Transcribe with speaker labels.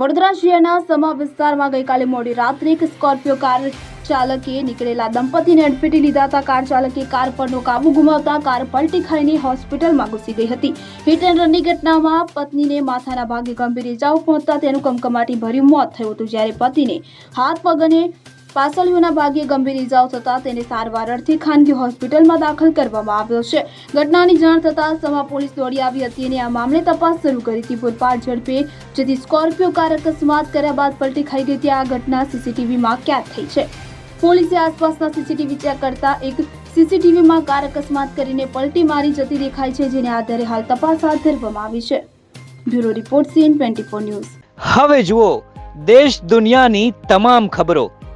Speaker 1: વડોદરા શહેરના સમા વિસ્તારમાં ગઈકાલે મોડી રાત્રે એક સ્કોર્પિયો કાર ચાલકે નીકળેલા દંપતીને અડફેટી લીધા હતા. કાર ચાલકે કાર પરનો કાબુ ગુમાવતા કાર પલટી ખાઈને હોસ્પિટલમાં ઘૂસી ગઈ હતી. હિટ એન્ડ રનની ઘટનામાં પત્નીને માથાના ભાગે ગંભીર ઇજાઓ પહોંચતા તેનું કમકમાટી ભર્યું મોત થયું હતું, જ્યારે પતિને હાથ પગ અને પાસળીઓના ભાગે ગંભીર ઇજાઓ થતા તેને સારવાર અર્થે ખાનગી હોસ્પિટલમાં દાખલ કરવામાં આવ્યો છે. ઘટનાની જાણ થતાં સમા પોલીસ દોડી આવી હતી અને આ મામલે તપાસ શરૂ કરી હતી. પૂરપાટ ઝડપે જેથી સ્કોર્પિયો કાર અકસ્માત કર્યા બાદ પલટી ખાઈ ગઈ આ ઘટના સીસીટીવીમાં કેદ થઈ છે. પોલીસે આસપાસના સીસીટીવી ચેક કરતા એક સીસીટીવીમાં કાર અકસ્માત કરીને પલટી મારી જતી દેખાય છે, જેને આધારે હાલ તપાસ હાથ ધરવામાં આવી છે. Bureau report CN twenty news.
Speaker 2: હવે જુઓ, દેશ દુનિયાની તમામ ખબરો.